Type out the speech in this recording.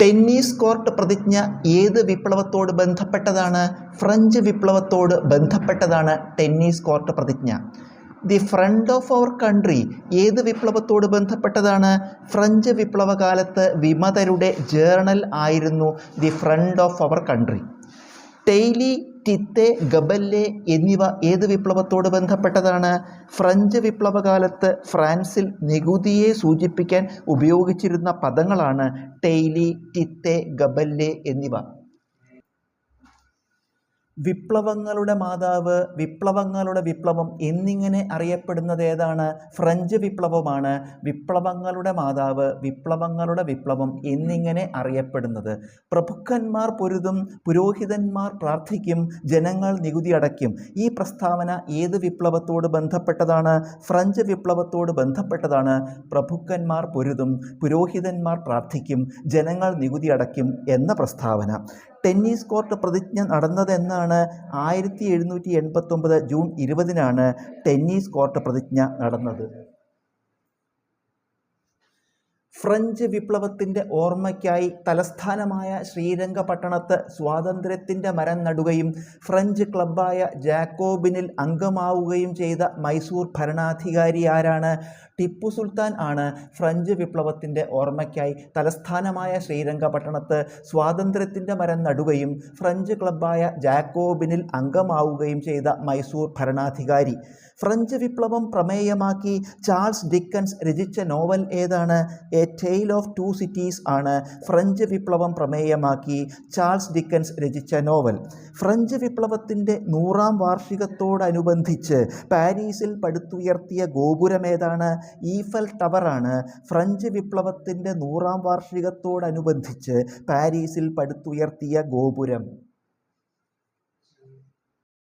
Tennis court പ്രതിജ്ഞ ഏത് വിപ്ലവത്തോട് ബന്ധപ്പെട്ടതാണ്? ഫ്രഞ്ച് വിപ്ലവത്തോട് ബന്ധപ്പെട്ടതാണ് ടെന്നീസ് കോർട്ട് പ്രതിജ്ഞ. The friend of our country ഏത് വിപ്ലവത്തോട് ബന്ധപ്പെട്ടതാണ്? ഫ്രഞ്ച് വിപ്ലവകാലത്ത് വിമതരുടെ ജേർണൽ ആയിരുന്നു the friend of our country. Taille tithe gabelle എന്നിവ ഏത് വിപ്ലവത്തോട് ബന്ധപ്പെട്ടതാണ്? ഫ്രഞ്ച് വിപ്ലവകാലത്ത് ഫ്രാൻസിൽ നികുതിയെ സൂചിപ്പിക്കാൻ ഉപയോഗിച്ചിരുന്ന പദങ്ങളാണ് ടെയ്ലി ടിത്തെ ഗബല്ലെ എന്നിവ. വിപ്ലവങ്ങളുടെ മാതാവ് വിപ്ലവങ്ങളുടെ വിപ്ലവം എന്നിങ്ങനെ അറിയപ്പെടുന്നത് ഏതാണ്? ഫ്രഞ്ച് വിപ്ലവമാണ്. വിപ്ലവങ്ങളുടെ മാതാവ് വിപ്ലവങ്ങളുടെ വിപ്ലവം എന്നിങ്ങനെ അറിയപ്പെടുന്നത്. പ്രഭുക്കന്മാർ പൊരുതും പുരോഹിതന്മാർ പ്രാർത്ഥിക്കും ജനങ്ങൾ നികുതി അടയ്ക്കും. ഈ പ്രസ്താവന ഏത് വിപ്ലവത്തോട് ബന്ധപ്പെട്ടതാണ്? ഫ്രഞ്ച് വിപ്ലവത്തോട് ബന്ധപ്പെട്ടതാണ്. പ്രഭുക്കന്മാർ പൊരുതും പുരോഹിതന്മാർ പ്രാർത്ഥിക്കും ജനങ്ങൾ നികുതി അടയ്ക്കും എന്ന പ്രസ്താവന. ടെന്നീസ് കോർട്ട് പ്രതിജ്ഞ നടന്നതെന്നാണ് ആയിരത്തി എഴുന്നൂറ്റി എൺപത്തൊമ്പത് ജൂൺ ഇരുപതിനാണ് ടെന്നീസ് കോർട്ട് പ്രതിജ്ഞ നടന്നത്. ഫ്രഞ്ച് വിപ്ലവത്തിന്റെ ഓർമ്മയ്ക്കായി തലസ്ഥാനമായ ശ്രീരംഗപട്ടണത്ത് സ്വാതന്ത്ര്യത്തിന്റെ മരം നടുകയും ഫ്രഞ്ച് ക്ലബ്ബായ ജാക്കോബിനിൽ അംഗമാവുകയും ചെയ്ത മൈസൂർ ഭരണാധികാരി ആരാണ്? ടിപ്പു സുൽത്താൻ ആണ് ഫ്രഞ്ച് വിപ്ലവത്തിന്റെ ഓർമ്മയ്ക്കായി തലസ്ഥാനമായ ശ്രീരംഗപട്ടണത്ത് സ്വാതന്ത്ര്യത്തിന്റെ മരം നടുകയും ഫ്രഞ്ച് ക്ലബ്ബായ ജാക്കോബിനിൽ അംഗമാവുകയും ചെയ്ത മൈസൂർ ഭരണാധികാരി. ഫ്രഞ്ച് വിപ്ലവം പ്രമേയമാക്കി ചാൾസ് ഡിക്കൻസ് രചിച്ച നോവൽ ഏതാണ്? A tale of two cities ആണ് ഫ്രഞ്ച് വിപ്ലവം പ്രമേയമാക്കി ചാൾസ് ഡിക്കൻസ് രചിച്ച നോവൽ. ഫ്രഞ്ച് വിപ്ലവത്തിന്റെ നൂറാം വാർഷികത്തോടനുബന്ധിച്ച് പാരീസിൽ പടുത്തുയർത്തിയ ഗോപുരം ഏതാണ്? ഈഫൽ ടവറാണ് ഫ്രഞ്ച് വിപ്ലവത്തിന്റെ നൂറാം വാർഷികത്തോടനുബന്ധിച്ച് പാരീസിൽ പടുത്തുയർത്തിയ ഗോപുരം.